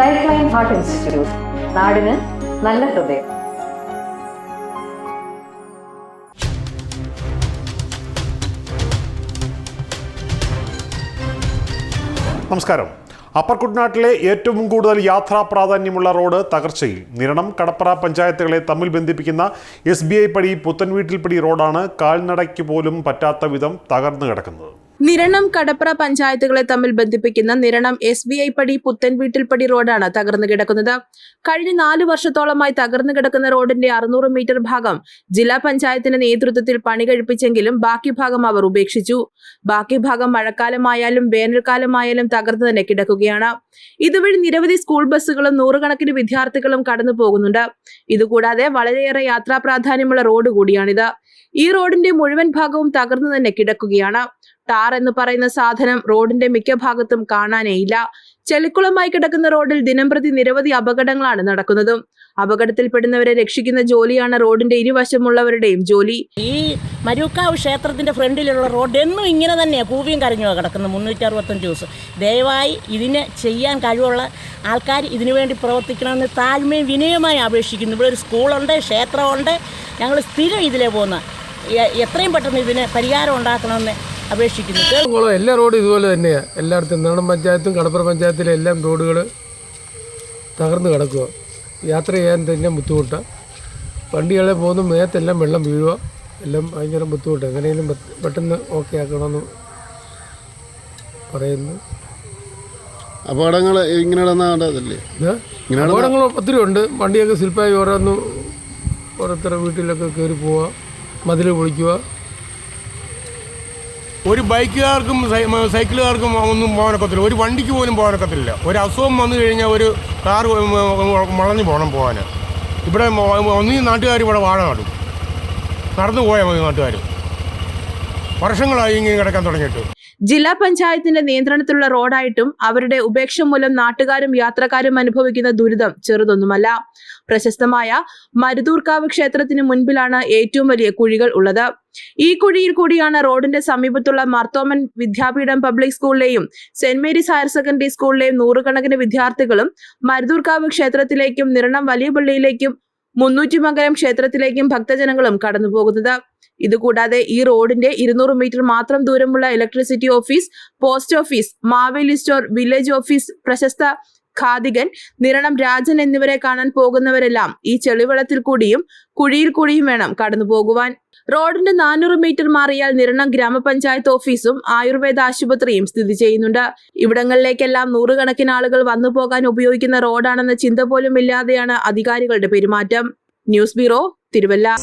Life line heart institute നാടിന് നല്ല ഹൃദയം. നമസ്കാരം. അപ്പർ കുട്ടനാട്ടിലെ ഏറ്റവും കൂടുതൽ യാത്രാ പ്രാധാന്യമുള്ള റോഡ് തകർച്ചയിൽ. നിരണം കടപ്പറ പഞ്ചായത്തുകളെ തമ്മിൽ ബന്ധിപ്പിക്കുന്ന എസ് ബി ഐ പടി പുത്തൻവീട്ടിൽപ്പടി റോഡാണ് കാൽനടയ്ക്ക് പോലും പറ്റാത്ത വിധം തകർന്നു കിടക്കുന്നത്. നിരണം കടപ്ര പഞ്ചായത്തുകളെ തമ്മിൽ ബന്ധിപ്പിക്കുന്ന നിരണം എസ് ബി ഐ പടി പുത്തൻ വീട്ടിൽപ്പടി റോഡാണ് തകർന്നു കിടക്കുന്നത്. കഴിഞ്ഞ നാല് വർഷത്തോളമായി തകർന്നു കിടക്കുന്ന റോഡിന്റെ അറുന്നൂറ് മീറ്റർ ഭാഗം ജില്ലാ പഞ്ചായത്തിന്റെ നേതൃത്വത്തിൽ പണി കഴിപ്പിച്ചെങ്കിലും ബാക്കി ഭാഗം അവർ ഉപേക്ഷിച്ചു. ബാക്കി ഭാഗം മഴക്കാലമായാലും വേനൽക്കാലമായാലും തകർന്നു തന്നെ കിടക്കുകയാണ്. ഇതുവഴി നിരവധി സ്കൂൾ ബസ്സുകളും നൂറുകണക്കിന് വിദ്യാർത്ഥികളും കടന്നു പോകുന്നുണ്ട്. ഇതുകൂടാതെ വളരെയേറെ യാത്രാ പ്രാധാന്യമുള്ള റോഡ് കൂടിയാണിത്. ഈ റോഡിന്റെ മുഴുവൻ ഭാഗവും തകർന്നു തന്നെ കിടക്കുകയാണ്. ടാർ എന്ന് പറയുന്ന സാധനം റോഡിന്റെ മിക്ക ഭാഗത്തും കാണാനേയില്ല. ചെളിക്കുളമായി കിടക്കുന്ന റോഡിൽ ദിനംപ്രതി നിരവധി അപകടങ്ങളാണ് നടക്കുന്നതും. അപകടത്തിൽപ്പെടുന്നവരെ രക്ഷിക്കുന്ന ജോലിയാണ് റോഡിന്റെ ഇരുവശമുള്ളവരുടെയും ജോലി. ഈ മരൂക്കാവ് ക്ഷേത്രത്തിന്റെ ഫ്രണ്ടിലുള്ള റോഡ് എന്നും ഇങ്ങനെ തന്നെയാണ് പൂവിയും കരഞ്ഞുമാണ് കിടക്കുന്നത് മുന്നൂറ്റി അറുപത്തഞ്ച് ദിവസം. ദയവായി ഇതിന് ചെയ്യാൻ കഴിവുള്ള ആൾക്കാർ ഇതിനു വേണ്ടി പ്രവർത്തിക്കണമെന്ന് താഴ്മയും വിനയമായി അപേക്ഷിക്കുന്നു. ഇവിടെ ഒരു സ്കൂളുണ്ട് ക്ഷേത്രമുണ്ട്. ഞങ്ങൾ സ്ഥിരം ഇതിലേ പോകുന്ന. എത്രയും പെട്ടെന്ന് ഇതിന് പരിഹാരം ഉണ്ടാക്കണമെന്ന് അപേക്ഷിക്കുന്നു കുളം എല്ലാ റോഡും ഇതുപോലെ തന്നെയാണ് എല്ലായിടത്തും നാടൻ പഞ്ചായത്തും കടപ്പുറ പഞ്ചായത്തിലെ എല്ലാം റോഡുകൾ തകർന്നു കിടക്കുക യാത്ര ചെയ്യാൻ തന്നെ ബുദ്ധിമുട്ടാണ് വണ്ടികളെ പോകുന്ന മേത്തെല്ലാം വെള്ളം വീഴുക എല്ലാം ഭയങ്കര ബുദ്ധിമുട്ട്. എങ്ങനെയും പെട്ടെന്ന് ഓക്കെ ആക്കണമെന്ന് പറയുന്നു. അപകടങ്ങൾ ഇങ്ങനെ അപകടങ്ങൾ ഒത്തിരി ഉണ്ട്. വണ്ടിയൊക്കെ സ്ലിപ്പായി ഓരോന്ന് ഓരോരുത്തരുടെ വീട്ടിലൊക്കെ കയറി പോവുക മതിൽ പൊളിക്കുക ഒരു ബൈക്കുകാർക്കും സൈക്കിളുകാർക്കും ഒന്നും പോകാനൊക്കത്തില്ല. ഒരു വണ്ടിക്ക് പോലും പോകാനൊക്കത്തില്ല. ഒരു അസുഖം വന്നു കഴിഞ്ഞാൽ ഒരു കാർ മുളഞ്ഞു പോകണം പോകാൻ ഇവിടെ ഒന്നീ നാട്ടുകാർ ഇവിടെ വാഴ നടും. നടന്നു പോയാൽ മതി നാട്ടുകാർ വർഷങ്ങളായി ഇങ്ങനെ കിടക്കാൻ തുടങ്ങിയിട്ട്. ജില്ലാ പഞ്ചായത്തിന്റെ നിയന്ത്രണത്തിലുള്ള റോഡായിട്ടും അവരുടെ ഉപേക്ഷ മൂലം നാട്ടുകാരും യാത്രക്കാരും അനുഭവിക്കുന്ന ദുരിതം ചെറുതൊന്നുമല്ല. പ്രശസ്തമായ മരുതൂർക്കാവ് ക്ഷേത്രത്തിന് മുൻപിലാണ് ഏറ്റവും വലിയ കുഴികൾ ഉള്ളത്. ഈ കുഴിയിൽ കൂടിയാണ് റോഡിന്റെ സമീപത്തുള്ള മർത്തോമൻ വിദ്യാപീഠം പബ്ലിക് സ്കൂളിലെയും സെന്റ് മേരീസ് ഹയർ സെക്കൻഡറി സ്കൂളിലെയും നൂറുകണക്കിന് വിദ്യാർത്ഥികളും മരുതൂർക്കാവ് ക്ഷേത്രത്തിലേക്കും നിരണം വലിയ പള്ളിയിലേക്കും മുന്നൂറ്റിമംഗലം ക്ഷേത്രത്തിലേക്കും ഭക്തജനങ്ങളും കടന്നുപോകുന്നത്. ഇതുകൂടാതെ ഈ റോഡിന്റെ ഇരുന്നൂറ് മീറ്റർ മാത്രം ദൂരമുള്ള electricity office post office Maveli store village office പ്രശസ്ത ഖാദികൻ നിരണം രാജൻ എന്നിവരെ കാണാൻ പോകുന്നവരെല്ലാം ഈ ചെളിവെള്ളത്തിൽ കൂടിയും കുഴിയിൽ കൂടിയും വേണം കടന്നു പോകുവാൻ. റോഡിന്റെ നാനൂറ് മീറ്റർ മാറിയാൽ നിരണം ഗ്രാമപഞ്ചായത്ത് ഓഫീസും ആയുർവേദ ആശുപത്രിയും സ്ഥിതി ചെയ്യുന്നുണ്ട്. ഇവിടങ്ങളിലേക്കെല്ലാം നൂറുകണക്കിന് ആളുകൾ വന്നു പോകാൻ ഉപയോഗിക്കുന്ന റോഡാണെന്ന ചിന്ത പോലും ഇല്ലാതെയാണ് അധികാരികളുടെ പെരുമാറ്റം. News bureau Thiruvalla.